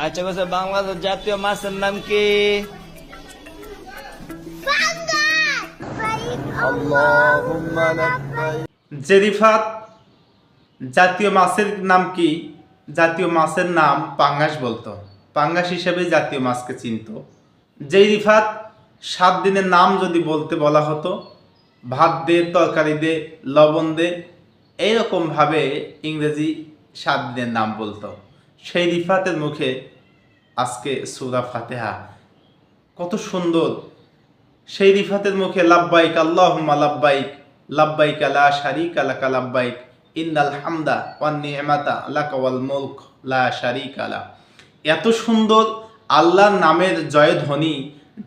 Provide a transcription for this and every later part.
আচ্ছা বলছে বাংলাদেশ জাতীয় মাছের নাম কি? জেরিফাত জাতীয় মাছের নাম কি? জাতীয় মাছের নাম পাঙ্গাস বলতো। পাঙ্গাস হিসেবে জাতীয় মাছকে চিনত। যেই রিফাত সাত দিনের নাম যদি বলতে বলা হতো ভাত দে তরকারি দে লবণ দে এইরকমভাবে ইংরেজি সাত দিনের নাম বলতো। সেই রিফাতের মুখে আজকে সুরা ফাতেহা। কত সুন্দর। সেই রিফাতের মুখে লাব্বাইক, আল্লাহুম্মা লাব্বাইক লাব্বাইক লা শারিকা লাকা লাব্বাইক ইন্দাল হামদা ওয়ান নি'মাতা লাকা ওয়াল মুলক লা শারিকা লা এত সুন্দর আল্লাহর নামের জয়ধ্বনি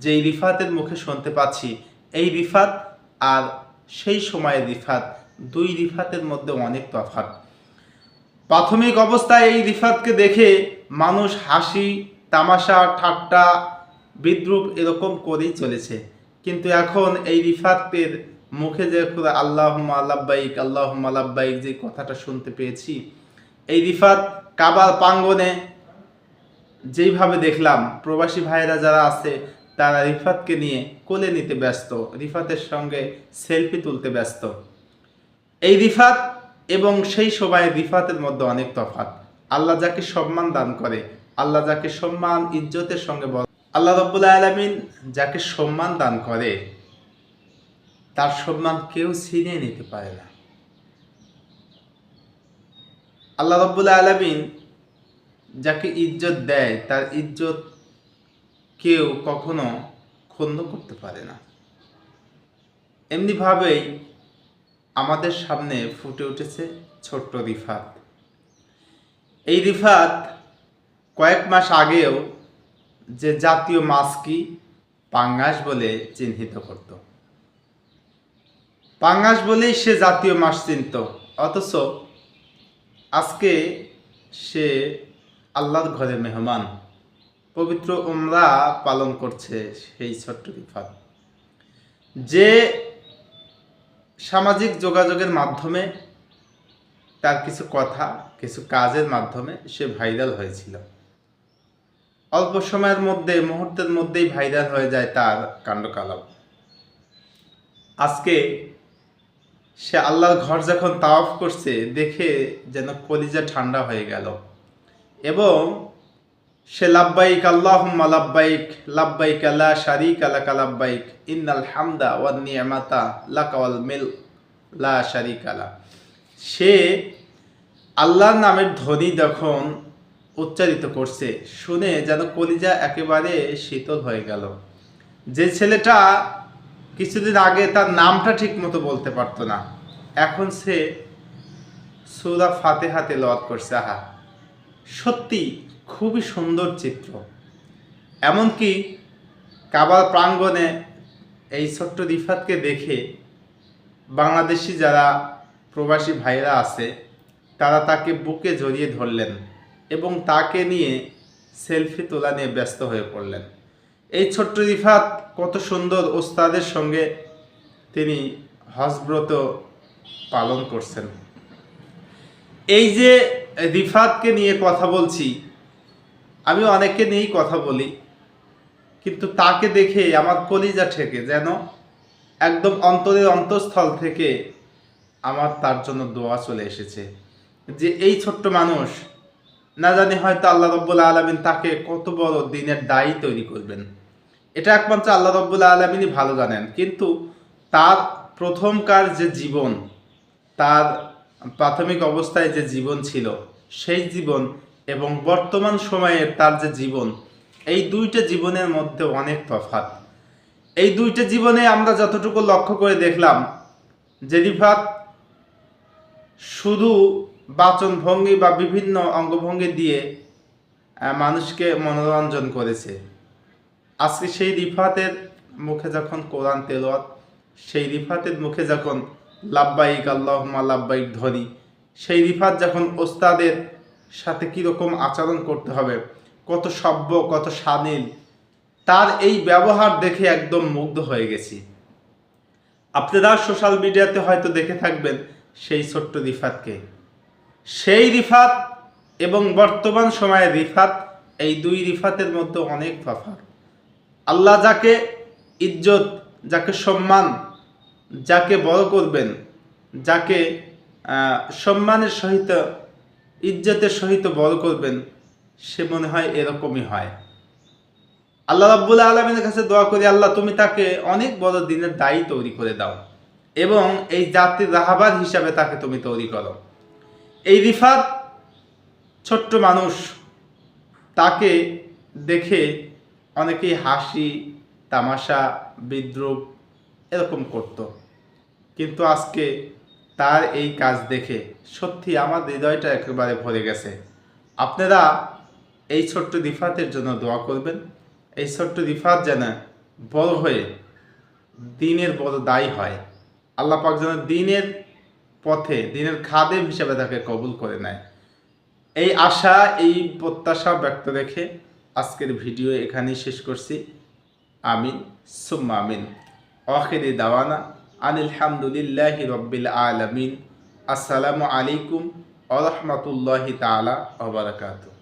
যেই রিফাতের মুখে শুনতে পাচ্ছি। এই রিফাত আর সেই সময়ের রিফাত দুই রিফাতের মধ্যে অনেক তফাৎ। প্রাথমিক অবস্থায় এই রিফাতকে দেখে মানুষ হাসি, তামাশা, ঠাট্টা, বিদ্রুপ এরকম করেই চলেছে। কিন্তু এখন এই রিফাতের মুখে যে আল্লাহ আল্লাব্বাইক আল্লাহ আল্লাব্বাইক যে কথাটা শুনতে পেয়েছি, এই রিফাত কাবার প্রাঙ্গনে যেইভাবে দেখলাম, প্রবাসী ভাইরা যারা আছে, তারা রিফাতকে নিয়ে কোলে নিতে ব্যস্ত, রিফাতের সঙ্গে সেলফি তুলতে ব্যস্ত। এই রিফাত এবং সেই সময় রিফাতের মধ্যে অনেক তফাৎ। আল্লাহ যাকে সম্মান দান করে, আল্লাহ যাকে সম্মান ইজ্জতের সঙ্গে বল আল্লাহ রব্বুল আলমিন যাকে সম্মান দান করে, তার সম্মান কেউ ছিনিয়ে নিতে পারে না। আল্লাহ রব্বুল আলমিন যাকে ইজ্জত দেয়, তার ইজ্জত কেউ কখনো ক্ষুণ্ণ করতে পারে না। এমনিভাবেই আমাদের সামনে ফুটে উঠেছে ছোট্ট রিফাত। এই রিফাত কয়েক মাস আগেও যে জাতীয় মাছ কি পাঙ্গাস বলে চিহ্নিত করত। পাঙ্গাস বলেই সে জাতীয় মাছ চিনত অথচ আজকে সে আল্লাহর ঘরে মেহমান। পবিত্র উমরা পালন করছে সেই ছোট্ট রিফাত। যে সামাজিক যোগাযোগের মাধ্যমে তার কিছু কথা, কিছু কাজের মাধ্যমে সে ভাইরাল হয়েছিল। অল্প সময়ের মধ্যে, মুহূর্তের মধ্যেই ভাইরাল হয়ে যায় তার কাণ্ডকালব আজকে সে আল্লাহর ঘর যখন তাওয়াফ করছে, দেখে যেন কলিজা ঠান্ডা হয়ে গেল। এবং সে লাব্বাইক, আল্লাহুম্মা লাব্বাইক লাব্বাইক লা শারিক লাকা লাব্বাইক, ইন্নাল হামদা ওয়ান নি'মাতা লাকা ওয়াল মিল লা শারিক লা। সে আল্লাহর নামের ধ্বনি যখন উচ্চারিত করছে, শুনে যেন কলিজা একেবারে শীতল হয়ে গেল। যে ছেলেটা কিছুদিন আগে তার নামটা ঠিক মতো বলতে পারতো না, এখন সে সুরা ফাতেহা তেলাওয়াত করছে। আহা, সত্যি খুবই সুন্দর চিত্র। এমনকি কাবার প্রাঙ্গণে এই ছোট্ট রিফাতকে দেখে বাংলাদেশি যারা প্রবাসী ভাইরা আছে, তারা তাকে বুকে জড়িয়ে ধরলেন এবং তাকে নিয়ে সেলফি তোলা নিয়ে ব্যস্ত হয়ে পড়লেন। এই ছোট্ট রিফাত কত সুন্দর ওস্তাদের সঙ্গে তিনি হজব্রত পালন করছেন। এই যে রিফাতকে নিয়ে কথা বলছি, আমি অনেককে নিয়েই কথা বলি, কিন্তু তাকে দেখে আমার কলিজা ঠেকে যেন একদম অন্তরের অন্তঃস্থল থেকে আমার তার জন্য দোয়া চলে এসেছে যে এই ছোট্ট মানুষ, না জানি হয়তো আল্লাহ রব্বুল আলমিন তাকে কত বড় দিনের দায়ী তৈরি করবেন। এটা একমাত্র আল্লাহ রব্বুল আলমিনই ভালো জানেন, কিন্তু তার প্রথমকার যে জীবন, তার প্রাথমিক অবস্থায় যে জীবন ছিল, সেই জীবন এবং বর্তমান সময়ের তার যে জীবন, এই দুইটা জীবনের মধ্যে অনেক তফাৎ। এই দুইটা জীবনে আমরা যতটুকু লক্ষ্য করে দেখলাম যে রিফাত শুধু বাচন ভঙ্গি বা বিভিন্ন অঙ্গভঙ্গি দিয়ে মানুষকে মনোরঞ্জন করেছে। আজকে সেই রিফাতের মুখে যখন কোরআন তেলোয়াত সেই রিফাতের মুখে যখন লাব্বাইক আল্লাহমা লাব্বাইক ধরি সেই রিফাত যখন ওস্তাদের সাথে কীরকম আচরণ করতে হবে, কত সভ্য, কত সানিল তার এই ব্যবহার দেখে একদম মুগ্ধ হয়ে গেছি। আপনারা সোশ্যাল মিডিয়াতে হয়তো দেখে থাকবেন সেই ছোট্ট রিফাতকে। সেই রিফাত এবং বর্তমান সময়ে রিফাত এই দুই রিফাতের মধ্যে অনেক তফাৎ। আল্লাহ যাকে ইজ্জত, যাকে সম্মান, যাকে বড় করবেন, যাকে সম্মানের সহিত, ইজ্জতের সহিত বড় করবেন, সে মনে হয় এরকমই হয়। আল্লাহ রাব্বুল আলমিনের কাছে দোয়া করি, আল্লাহ তুমি তাকে অনেক বড় দিনের দায়ী তৈরি করে দাও এবং এই জাতির রাহাবার হিসাবে তাকে তুমি তৈরি করো। এই রিফাত ছোট্ট মানুষ তাকে দেখে অনেকেই হাসি, তামাশা, বিদ্রুপ এরকম করত। কিন্তু আজকে তার এই কাজ দেখে সত্যি আমার হৃদয়টা একেবারে ভরে গেছে। আপনারা এই ছোট্ট রিফাতের জন্য দোয়া করবেন। এই ছোট্ট রিফাত যেন বড় হয়ে দিনের বড় দায়ী হয়। আল্লাহ পাক যেন দিনের পথে, দিনের খাদেম হিসেবে তাকে কবুল করে নেয়। এই আশা, এই প্রত্যাশা ব্যক্ত রেখে আজকের ভিডিও এখানেই শেষ করছি। আমিন, সুম্মা আমিন। আখিরি দাওয়ানা আনিল হামদুলিল্লাহি রব্বিল আলামিন। আসসালামু আলাইকুম আ রহমতুল্লাহি তাআলা ওয়া বারাকাতুহু।